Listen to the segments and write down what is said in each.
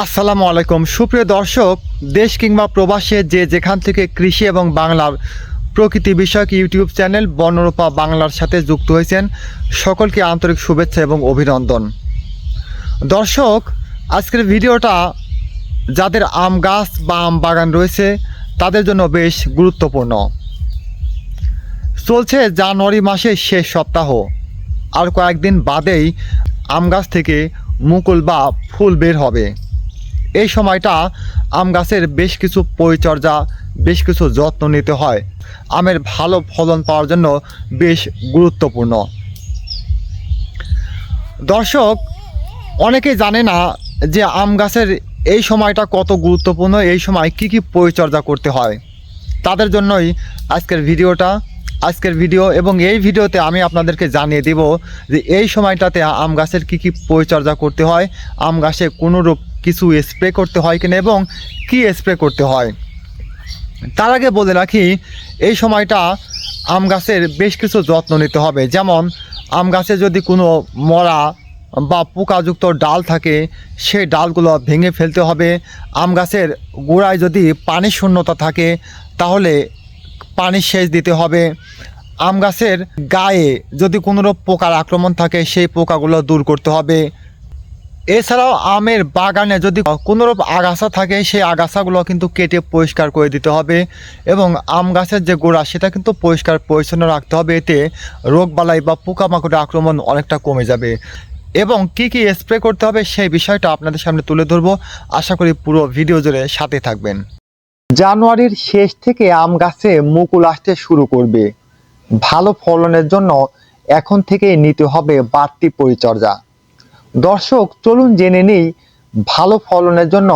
আসসালামু আলাইকুম। সুপ্রিয় দর্শক, দেশ কিংবা প্রবাসে যে যেখান থেকে কৃষি এবং বাংলার প্রকৃতি বিষয়ক ইউটিউব চ্যানেল বনরূপা বাংলার সাথে যুক্ত হয়েছেন, সকলকে আন্তরিক শুভেচ্ছা এবং অভিনন্দন। দর্শক, আজকের ভিডিওটা যাদের আম গাছ বা আম বাগান রয়েছে, তাদের জন্য বেশ গুরুত্বপূর্ণ। চলছে জানুয়ারি মাসের শেষ সপ্তাহ। আর কয়েকদিন বাদেই আম গাছ থেকে মুকুল বা ফুল বের হবে। এই সময়টা আম গাছের বেশ কিছু পরিচর্যা, বেশ কিছু যত্ন নিতে হয়। আমের ভালো ফলন পাওয়ার জন্য বেশ গুরুত্বপূর্ণ। দর্শক, অনেকেই জানে না যে আম গাছের এই সময়টা কত গুরুত্বপূর্ণ, এই সময় কি কি পরিচর্যা করতে হয়। তাদের জন্যই আজকের ভিডিওটা আজকের ভিডিও এবং এই ভিডিওতে আমি আপনাদেরকে জানিয়ে দেব যে এই সময়টাতে আম গাছের কী কী পরিচর্যা করতে হয়, আম গাছে কোনো রূপ কিছু স্প্রে করতে হয় কিনা এবং কি স্প্রে করতে হয়। তার আগে বলে রাখি, এই সময়টা আম গাছের বেশ কিছু যত্ন নিতে হবে। যেমন, আম গাছে যদি কোনো মরা বা পোকাযুক্ত ডাল থাকে, সেই ডালগুলো ভেঙে ফেলতে হবে। আম গাছের গোড়ায় যদি পানি শূন্যতা থাকে, তাহলে পানি সেচ দিতে হবে। আম গাছের গায়ে যদি কোনোরূপ পোকার আক্রমণ থাকে, সেই পোকাগুলো দূর করতে হবে। এছাড়াও আমের বাগানে যদি কোনোরূপ আগাছা থাকে, সেই আগাছাগুলো কিন্তু কেটে পরিষ্কার করে দিতে হবে এবং আম গাছের যে গোড়া, সেটা কিন্তু পরিষ্কার পরিচ্ছন্ন রাখতে হবে। এতে রোগবালাই বা পোকামাকড়ের আক্রমণ অনেকটা কমে যাবে। এবং কি কি স্প্রে করতে হবে, সেই বিষয়টা আপনাদের সামনে তুলে ধরবো। আশা করি পুরো ভিডিও জুড়ে সাথে থাকবেন। জানুয়ারির শেষ থেকে আম গাছে মুকুল আসতে শুরু করবে। ভালো ফলনের জন্য এখন থেকেই নিতে হবে বাড়তি পরিচর্যা। দর্শক, চলুন জেনে নিই ভালো ফলনের জন্য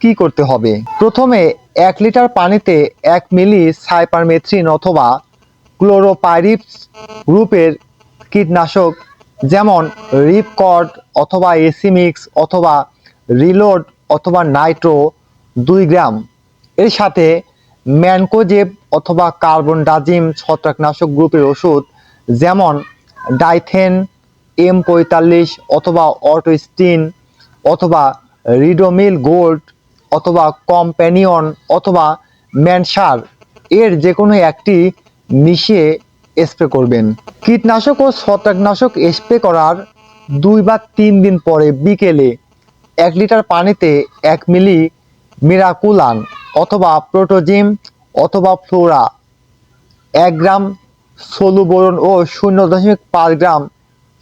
কি করতে হবে। প্রথমে এক লিটার পানিতে এক মিলি সাইপারমেথ্রিন অথবা ক্লোরোপাইরিপস গ্রুপের কীটনাশক, যেমন রিপকর্ড অথবা এসিমিক্স অথবা রিলোড অথবা নাইট্রো দুই গ্রাম। এর সাথে ম্যানকোজেব অথবা কার্বন ডাজিম ছত্রাকনাশক গ্রুপের ওষুধ, যেমন ডাইথেন, এম পঁয়তাল্লিশ অথবা অটোস্টিন অথবা রিডোমিল গোল্ড অথবা কম্প্যানিয়ন অথবা ম্যানসার। এর যে কোনো একটি মিশিয়ে স্প্রে করবেন। কীটনাশক ও ছত্রাকনাশক স্প্রে করার দুই বা তিন দিন পরে বিকেলে এক লিটার পানিতে এক মিলি মিরাকুলান অথবা প্রোটোজিম অথবা ফ্লোরা এক গ্রাম সলুবোরন ও শূন্য দশমিক পাঁচ গ্রাম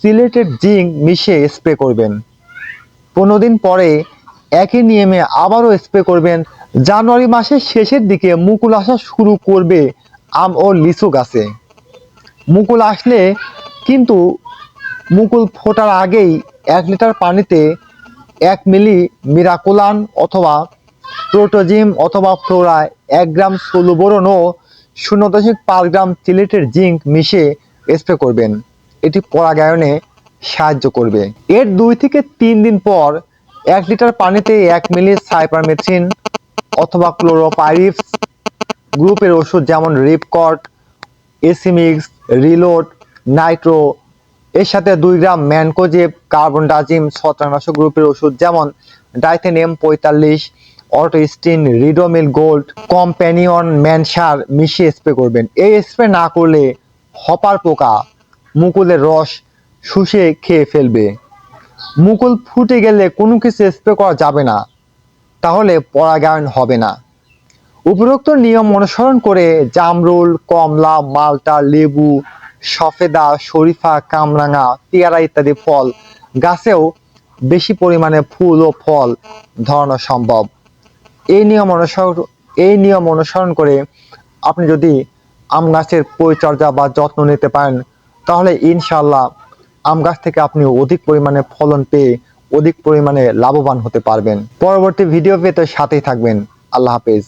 সিলেটেড জিঙ্ক মিশিয়ে স্প্রে করবেন। পনেরো দিন পরে একই নিয়মে আবারও স্প্রে করবেন। জানুয়ারি মাসের শেষের দিকে মুকুল আসা শুরু করবে আম ও লিচু গাছে। মুকুল আসলে কিন্তু মুকুল ফোটার আগেই এক লিটার পানিতে এক মিলি মিরাকুলান অথবা প্রোটোজিম অথবা ফ্লোরায় এক গ্রাম সোলুবোরন ও শূন্য দশমিক পাঁচ গ্রাম চিলেটের জিঙ্ক মিশিয়ে স্প্রে করবেন। এটি পরাগায়নে সাহায্য করবে। এর দুই থেকে তিন দিন পর এক লিটার পানিতে এক মিলি সাইপারমেথ্রিন অথবা ক্লোরোপাইরিপস গ্রুপের ওষুধ যেমন রিপকট, এসিমিক্স, রিলোড, নাইট্রো, এর সাথে দুই গ্রাম ম্যানকোজেব, কার্বন ডাজিম, ছত্রাকনাশক গ্রুপের ওষুধ যেমন ডাইথেনেম পঁয়তাল্লিশ অটোস্টিন রিডোমিল গোল্ড কম্প্যানিয়ন ম্যানসার মিশিয়ে স্প্রে করবেন। এই স্প্রে না করলে হপার পোকা, মুকুলের রস শুষে খেয়ে ফেলবে। মুকুল ফুটে গেলে কোনো কিছু স্প্রে করা যাবে না, তাহলে পরাগায়ন হবে না। উপরোক্ত নিয়ম অনুসরণ করে জামরুল, কমলা, মালটা, লেবু, সফেদা, শরীফা, কামরাঙা, পেয়ারা ইত্যাদি ফল গাছেও বেশি পরিমাণে ফুল ও ফল ধরানো সম্ভব। এই নিয়ম অনুসরণ এই নিয়ম অনুসরণ করে আপনি যদি আম গাছের পরিচর্যা বা যত্ন নিতে পারেন, তাহলে ইনশাল্লাহ আম গাছ থেকে আপনি অধিক পরিমাণে ফলন পেয়ে অধিক পরিমাণে লাভবান হতে পারবেন। পরবর্তী ভিডিও পেতে সাথেই থাকবেন। আল্লাহ হাফেজ।